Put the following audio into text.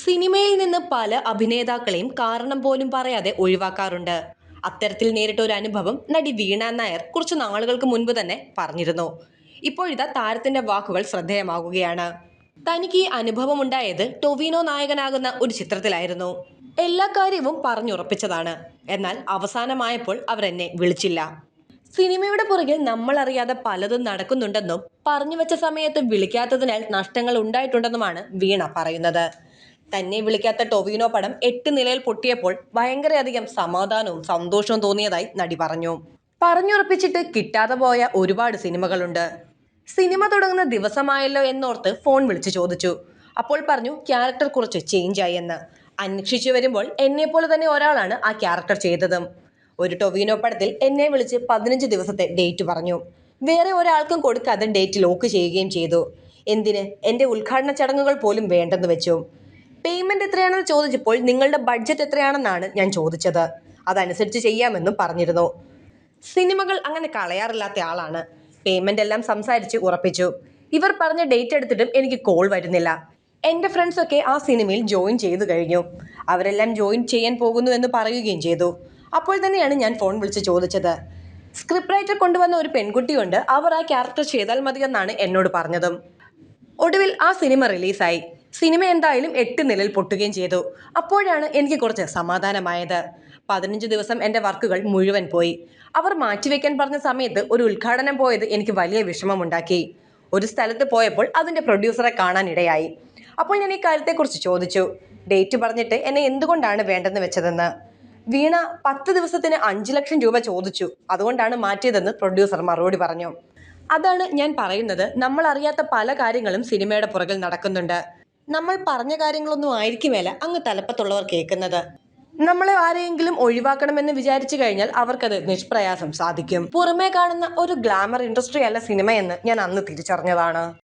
സിനിമയിൽ നിന്ന് പല അഭിനേതാക്കളെയും കാരണം പോലും പറയാതെ ഒഴിവാക്കാറുണ്ട്. അത്തരത്തിൽ നേരിട്ട ഒരു അനുഭവം നടി വീണ നായർ കുറച്ച് നാളുകൾക്ക് മുൻപ് തന്നെ പറഞ്ഞിരുന്നു. ഇപ്പോഴിതാ താരത്തിന്റെ വാക്കുകൾ ശ്രദ്ധേയമാകുകയാണ്. തനിക്ക് ഈ അനുഭവം ഉണ്ടായത് ടൊവിനോ നായകനാകുന്ന ഒരു ചിത്രത്തിലായിരുന്നു. എല്ലാ കാര്യവും പറഞ്ഞുറപ്പിച്ചതാണ്. എന്നാൽ അവസാനമായപ്പോൾ അവരെന്നെ വിളിച്ചില്ല. സിനിമയുടെ പുറകിൽ നമ്മൾ അറിയാതെ പലതും നടക്കുന്നുണ്ടെന്നും പറഞ്ഞു വെച്ച സമയത്ത് വിളിക്കാത്തതിനാൽ നഷ്ടങ്ങൾ ഉണ്ടായിട്ടുണ്ടെന്നുമാണ് വീണ പറയുന്നത്. തന്നെ വിളിക്കാത്ത ടൊവിനോ പടം എട്ട് നിലയിൽ പൊട്ടിയപ്പോൾ ഭയങ്കരയധികം സമാധാനവും സന്തോഷവും തോന്നിയതായി നടി പറഞ്ഞു. പറഞ്ഞുറപ്പിച്ചിട്ട് കിട്ടാതെ പോയ ഒരുപാട് സിനിമകളുണ്ട്. സിനിമ തുടങ്ങുന്ന ദിവസമായല്ലോ എന്നോർത്ത് ഫോൺ വിളിച്ച് ചോദിച്ചു. അപ്പോൾ പറഞ്ഞു ക്യാരക്ടർ കുറച്ച് ചേഞ്ച് ആയി എന്ന്. അന്വേഷിച്ചു വരുമ്പോൾ എന്നെപ്പോലെ തന്നെ ഒരാളാണ് ആ ക്യാരക്ടർ ചെയ്തതും. ഒരു ടൊവിനോ പടത്തിൽ എന്നെ വിളിച്ച് പതിനഞ്ച് ദിവസത്തെ ഡേറ്റ് പറഞ്ഞു. വേറെ ഒരാൾക്കും കൊടുക്കാതെ ഡേറ്റ് ലോക്ക് ചെയ്യുകയും ചെയ്തു. എന്തിന്? എന്റെ ഉദ്ഘാടന ചടങ്ങുകൾ പോലും വേണ്ടെന്ന് വെച്ചു. പേയ്മെന്റ് എത്രയാണെന്ന് ചോദിച്ചപ്പോൾ നിങ്ങളുടെ ബഡ്ജറ്റ് എത്രയാണെന്നാണ് ഞാൻ ചോദിച്ചത്. അതനുസരിച്ച് ചെയ്യാമെന്നും പറഞ്ഞിരുന്നു. സിനിമകൾ അങ്ങനെ കളയാറില്ലാത്ത ആളാണ്. പേയ്മെന്റ് എല്ലാം സംസാരിച്ച് ഉറപ്പിച്ചു. ഇവർ പറഞ്ഞ ഡേറ്റ് എടുത്തിട്ടും എനിക്ക് കോൾ വരുന്നില്ല. എന്റെ ഫ്രണ്ട്സൊക്കെ ആ സിനിമയിൽ ജോയിൻ ചെയ്തു കഴിഞ്ഞു. അവരെല്ലാം ജോയിൻ ചെയ്യാൻ പോകുന്നു എന്ന് പറയുകയും ചെയ്തു. അപ്പോൾ തന്നെയാണ് ഞാൻ ഫോൺ വിളിച്ച് ചോദിച്ചത്. സ്ക്രിപ്റ്റ് റൈറ്റർ കൊണ്ടുവന്ന ഒരു പെൺകുട്ടിയുണ്ട്. അവർ ആ ക്യാരക്ടർ ചെയ്താൽ മതിയെന്നാണ് എന്നോട് പറഞ്ഞതും. ഒടുവിൽ ആ സിനിമ റിലീസായി സിനിമ എന്തായാലും എട്ട് നിലയിൽ പൊട്ടുകയും ചെയ്തു. അപ്പോഴാണ് എനിക്ക് കുറച്ച് സമാധാനമായത്. പതിനഞ്ച് ദിവസം എന്റെ വർക്കുകൾ മുഴുവൻ പോയി. അവർ മാറ്റിവെക്കാൻ പറഞ്ഞ സമയത്ത് ഒരു ഉദ്ഘാടനം പോയത് എനിക്ക് വലിയ വിഷമമുണ്ടാക്കി. ഒരു സ്ഥലത്ത് പോയപ്പോൾ അതിന്റെ പ്രൊഡ്യൂസറെ കാണാനിടയായി അപ്പോൾ ഞാൻ ഈ കാര്യത്തെക്കുറിച്ച് ചോദിച്ചു. ഡേറ്റ് പറഞ്ഞിട്ട് എന്നെ എന്തുകൊണ്ടാണ് വേണ്ടെന്ന് വെച്ചതെന്ന്? വീണ പത്ത് ദിവസത്തിന് അഞ്ച് ലക്ഷം രൂപ ചോദിച്ചു. അതുകൊണ്ടാണ് മാറ്റിയതെന്ന് പ്രൊഡ്യൂസർ മറുപടി പറഞ്ഞു. അതാണ് ഞാൻ പറയുന്നത്. നമ്മൾ അറിയാത്ത പല കാര്യങ്ങളും സിനിമയുടെ പുറകിൽ നടക്കുന്നുണ്ട്. നമ്മൾ പറഞ്ഞ കാര്യങ്ങളൊന്നും ആയിരിക്കുമേല അങ്ങ് തലപ്പത്തുള്ളവർ കേൾക്കുന്നത്. നമ്മളെ ആരെയെങ്കിലും ഒഴിവാക്കണമെന്ന് വിചാരിച്ചു കഴിഞ്ഞാൽ അവർക്കത് നിഷ്പ്രയാസം സാധിക്കും. പുറമേ കാണുന്ന ഒരു ഗ്ലാമർ ഇൻഡസ്ട്രി അല്ല സിനിമയെന്ന് ഞാൻ അന്ന് തിരിച്ചറിഞ്ഞതാണ്.